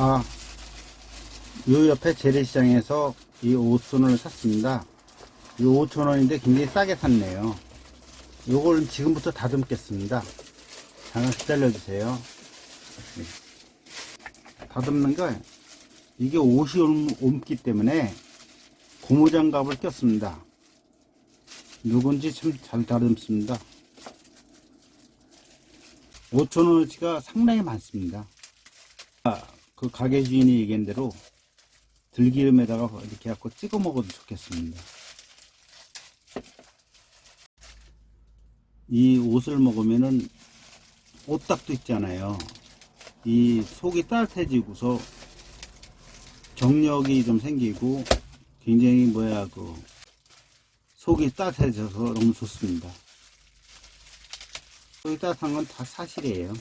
아, 요 옆에 재래시장에서 이 오순을 샀습니다. 이 5천원인데 굉장히 싸게 샀네요. 요걸 지금부터 다듬겠습니다. 잠깐 기다려주세요. 네. 다듬는 거, 이게 옷이 옮- 옮기 때문에 고무장갑을 꼈습니다. 누군지 참 잘 다듬습니다. 5천원어치가 상당히 많습니다. 아, 그 가게 주인이 얘기한 대로 들기름에다가 이렇게 갖고 찍어 먹어도 좋겠습니다. 이 옷을 먹으면은 옷딱도 있잖아요. 이 속이 따뜻해지고서 정력이 좀 생기고 굉장히 뭐야 그 속이 따뜻해져서 너무 좋습니다. 속이 따뜻한 건 다 사실이에요.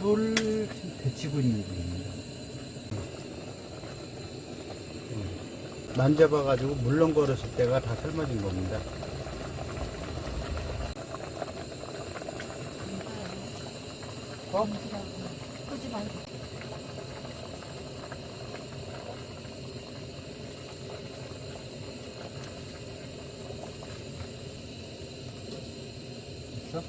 잎을 데치고 있는 중입니다. 만져봐가지고 물렁거렸을 때가 다 삶아진 겁니다. 어? 끄지 말고. 됐어?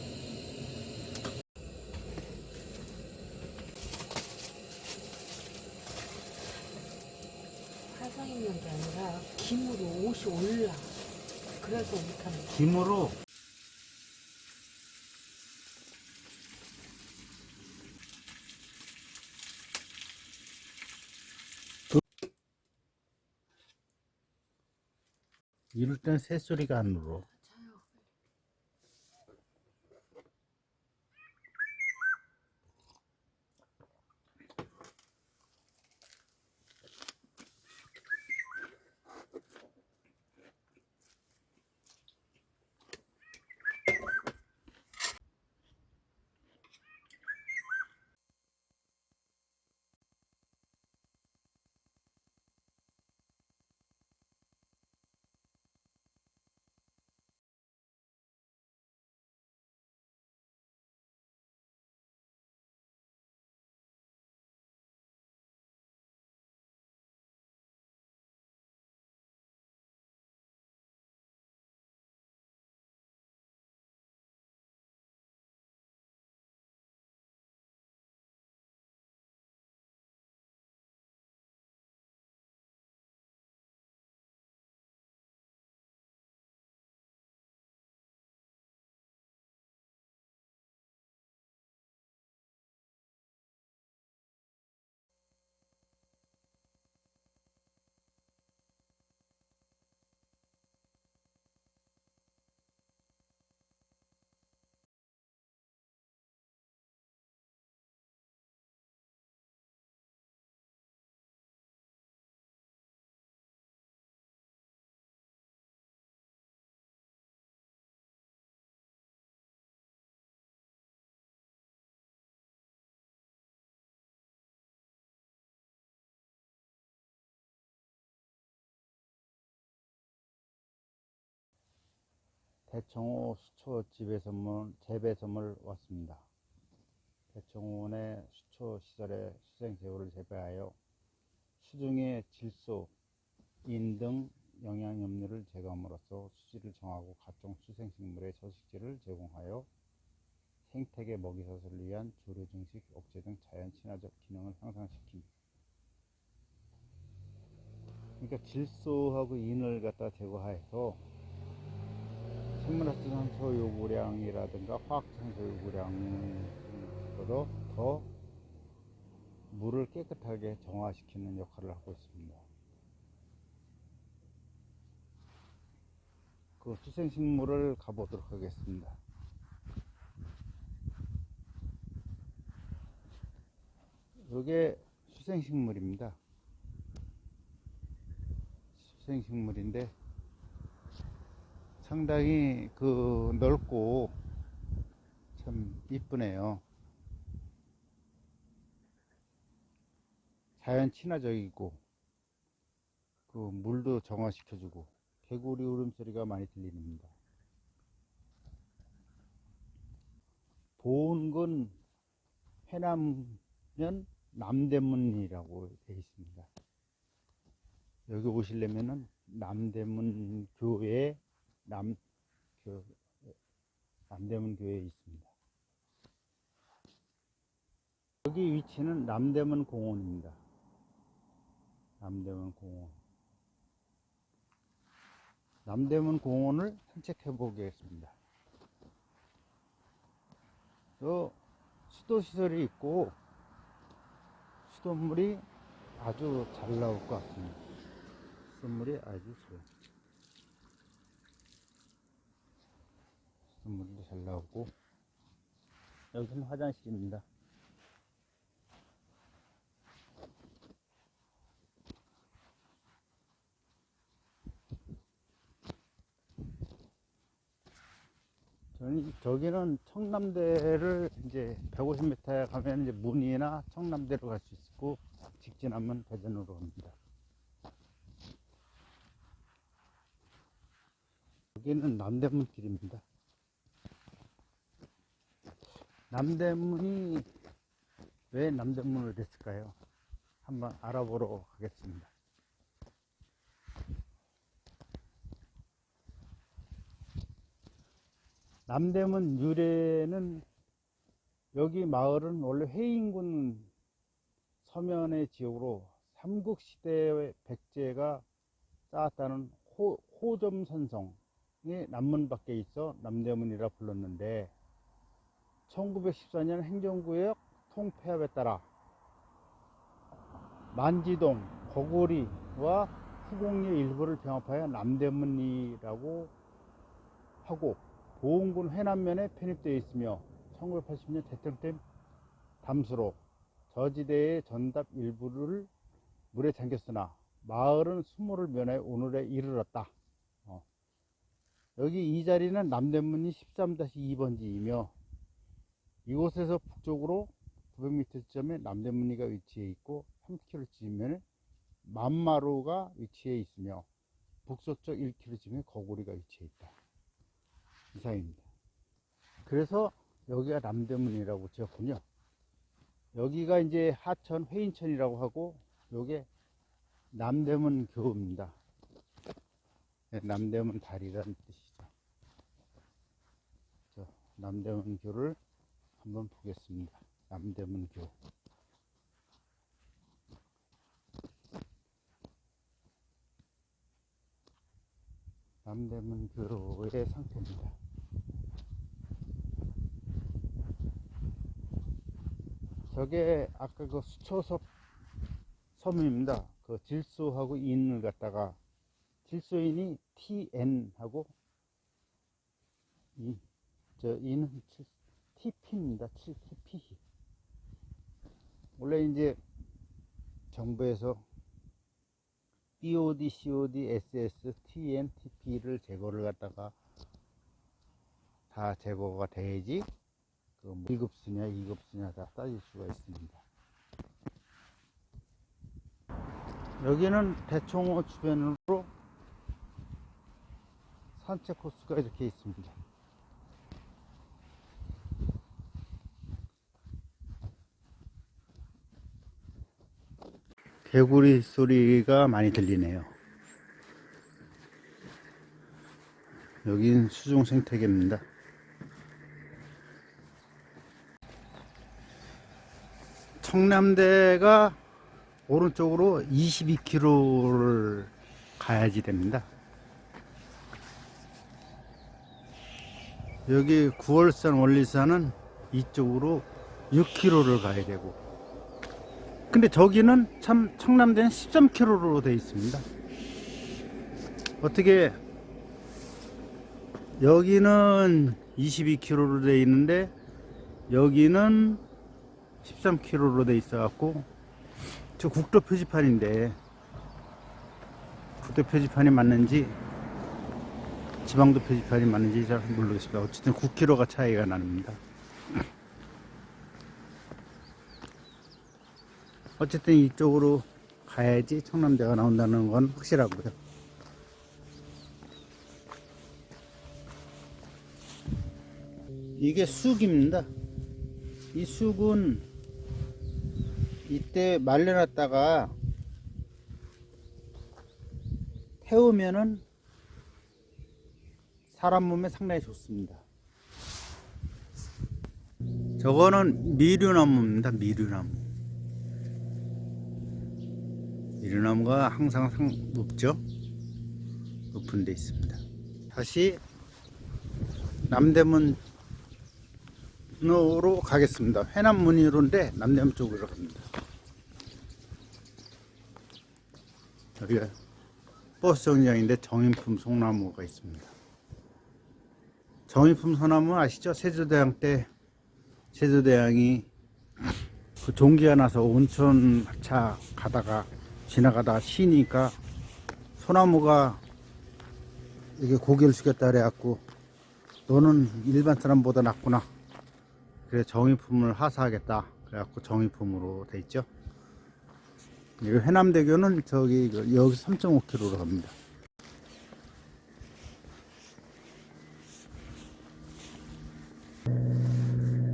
화상 있는 게 아니라 김으로 옷이 올라. 그래서 못하는 거야. 김으로 이럴 땐 새소리가 안 울어. 대청호 수초 집에서물 재배섬을 왔습니다. 대청호원의 수초 시설의 수생새우를 재배하여 수중의 질소, 인 등 영양 염료를 제거함으로써 수질을 정하고 각종 수생식물의 서식지를 제공하여 생태계 먹이사슬을 위한 조류 증식, 억제 등 자연 친화적 기능을 향상시킵니다. 그러니까 질소하고 인을 갖다 제거해서 생물학산소 요구량이라든가 화학산소 요구량보다 더 물을 깨끗하게 정화시키는 역할을 하고 있습니다. 그 수생식물을 가보도록 하겠습니다. 이게 수생식물입니다. 수생식물인데 상당히 그 넓고 참 이쁘네요. 자연 친화적이고 그 물도 정화시켜주고 개구리 울음소리가 많이 들립니다. 보은군 해남면 남대문이라고 되어 있습니다. 여기 오시려면은 남대문 교회 남, 그, 남대문 교회에 있습니다. 여기 위치는 남대문 공원입니다. 남대문 공원. 남대문 공원을 산책해 보겠습니다. 또 수도 시설이 있고 수돗물이 아주 잘 나올 것 같습니다. 수돗물이 아주 좋아요. 수돗 물도 잘 나오고 여기는 화장실입니다. 저는 저기는 청남대를 이제 150m에 가면 이제 문이나 청남대로 갈 수 있고 직진하면 대전으로 갑니다. 여기는 남대문 길입니다. 남대문이 왜 남대문을 됐을까요? 한번 알아보러 가겠습니다. 남대문 유래는 여기 마을은 원래 회인군 서면의 지역으로 삼국시대의 백제가 쌓았다는 호, 호점선성의 남문 밖에 있어 남대문이라 불렀는데 1914년 행정구역 통폐합에 따라 만지동, 거고리와 후곡리 일부를 병합하여 남대문이라고 하고 보은군 회남면에 편입되어 있으며 1980년 대통된 담수로 저지대의 전답 일부를 물에 잠겼으나 마을은 수모를 면해 오늘에 이르렀다. 어. 여기 이 자리는 남대문이 13-2번지이며 이곳에서 북쪽으로 900m 지점에 남대문이가 위치해 있고 3km 지점에 만마루가 위치해 있으며 북서쪽 1km 지점에 거구리가 위치해 있다. 이상입니다. 그래서 여기가 남대문이라고 지었군요. 여기가 이제 하천 회인천이라고 하고 요게 남대문 교입니다. 네, 남대문 다리라는 뜻이죠. 저 남대문 교를 한번 보겠습니다. 남대문 교. 남대문 교의 상태입니다. 저게 아까 그 수초섭 섬입니다. 그 질소하고 인을 갖다가 질소인이 TN하고 이, 저 인은 TP입니다. 7TP. 원래 이제 정부에서 DOD, COD, SS, TN, TP를 제거를 갖다가 다 제거가 돼야지 그 1급 수냐 2급 수냐 다 따질 수가 있습니다. 여기는 대청호 주변으로 산책 코스가 이렇게 있습니다. 개구리 소리가 많이 들리네요. 여긴 수중 생태계입니다. 청남대가 오른쪽으로 22km를 가야지 됩니다. 여기 9월산 원리산은 이쪽으로 6km를 가야 되고 근데 저기는 참 청남대는 13km로 되어 있습니다. 어떻게 여기는 22km로 되어 있는데 여기는 13km로 되어 있어 갖고 저 국도 표지판인데 국도 표지판이 맞는지 지방도 표지판이 맞는지 잘 모르겠습니다. 어쨌든 9km가 차이가 납니다. 어쨌든 이쪽으로 가야지 청남대가 나온다는 건 확실하고요. 이게 쑥입니다. 이 쑥은 이때 말려놨다가 태우면은 사람 몸에 상당히 좋습니다. 저거는 미류나무입니다. 미류나무. 미류나무가 항상 상 높죠. 높은 데 있습니다. 다시 남대문으로 가겠습니다. 해남 문의로인데 남대문 쪽으로 갑니다. 여기가 버스 정류장인데 정인품 송나무가 있습니다. 정인품 소나무 아시죠? 세조대왕 때 세조대왕이 그 종기가 나서 온천 차 가다가 지나가다가 쉬니까 소나무가 이게 고개를 숙였다 그래갖고 너는 일반 사람보다 낫구나. 그래 정의품을 하사하겠다. 그래갖고 정의품으로 돼 있죠. 이 해남대교는 저기 그 여기 3.5km로 갑니다.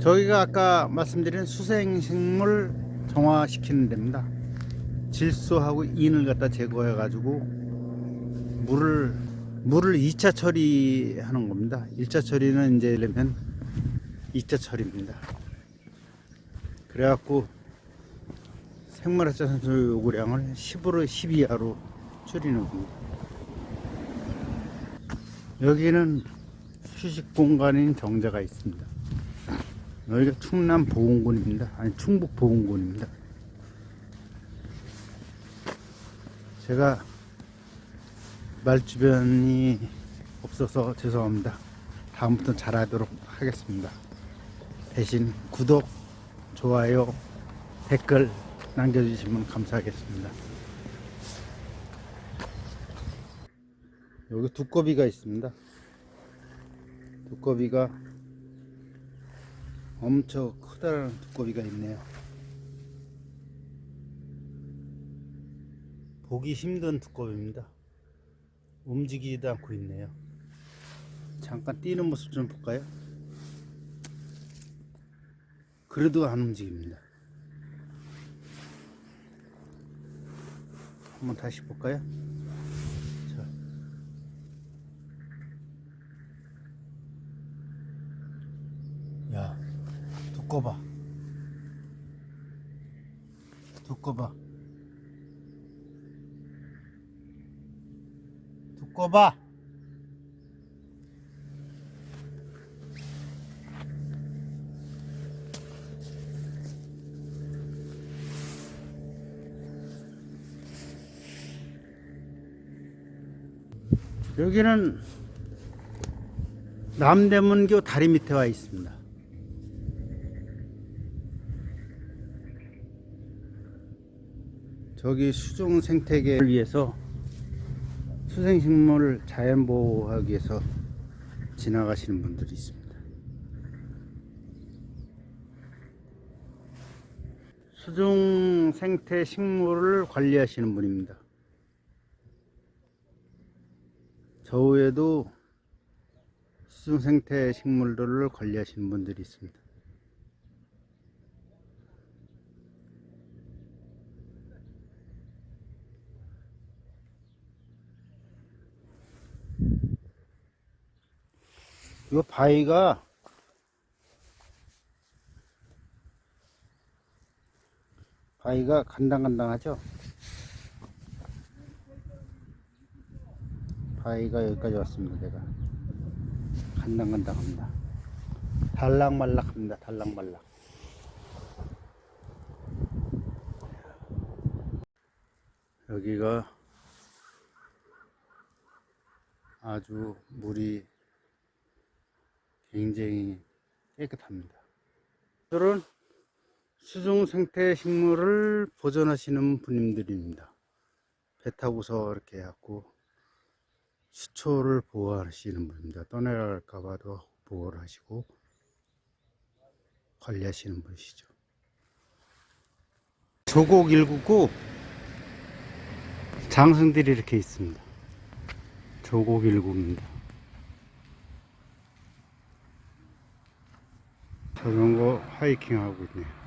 저기가 아까 말씀드린 수생식물 정화시키는 데입니다. 질소하고 인을 갖다 제거해 가지고 물을 물을 2차 처리하는 겁니다. 1차 처리는 이제 이러면 2차 처리입니다. 그래갖고 생물학자 선수 요구량을 10으로 12 이하로 줄이는 겁니다. 여기는 휴식 공간인 정자가 있습니다. 여기가 충남 보훈군입니다. 아니 충북 보훈군입니다. 제가 말 주변이 없어서 죄송합니다. 다음부터 잘하도록 하겠습니다. 대신 구독, 좋아요, 댓글 남겨주시면 감사하겠습니다. 여기 두꺼비가 있습니다. 두꺼비가 엄청 커다란 두꺼비가 있네요. 보기 힘든 두꺼비입니다. 움직이지도 않고 있네요. 잠깐 뛰는 모습 좀 볼까요? 그래도 안 움직입니다. 한번 다시 볼까요? 자. 야, 두꺼봐. 두꺼봐. 두꺼봐. 여기는 남대문교 다리 밑에 와 있습니다. 저기 수중 생태계를 위해서 수생식물 자연 보호하기 위해서 지나가시는 분들이 있습니다. 수중 생태 식물을 관리하시는 분입니다. 저 외에도 수중 생태 식물들을 관리하시는 분들이 있습니다. 이 바위가 바위가 간당간당하죠? 바위가 여기까지 왔습니다. 제가 간당간당합니다. 달락말락합니다. 달락말락. 여기가 아주 물이 굉장히 깨끗합니다. 오늘은 수중 생태 식물을 보존하시는 분님들입니다. 배 타고서 이렇게 해갖고 수초를 보호하시는 분입니다. 떠내려갈까봐도 보호를 하시고 관리하시는 분이시죠. 조곡 199 장승들이 이렇게 있습니다. 조곡일구입니다. 자전거 하이킹 하고 있네요.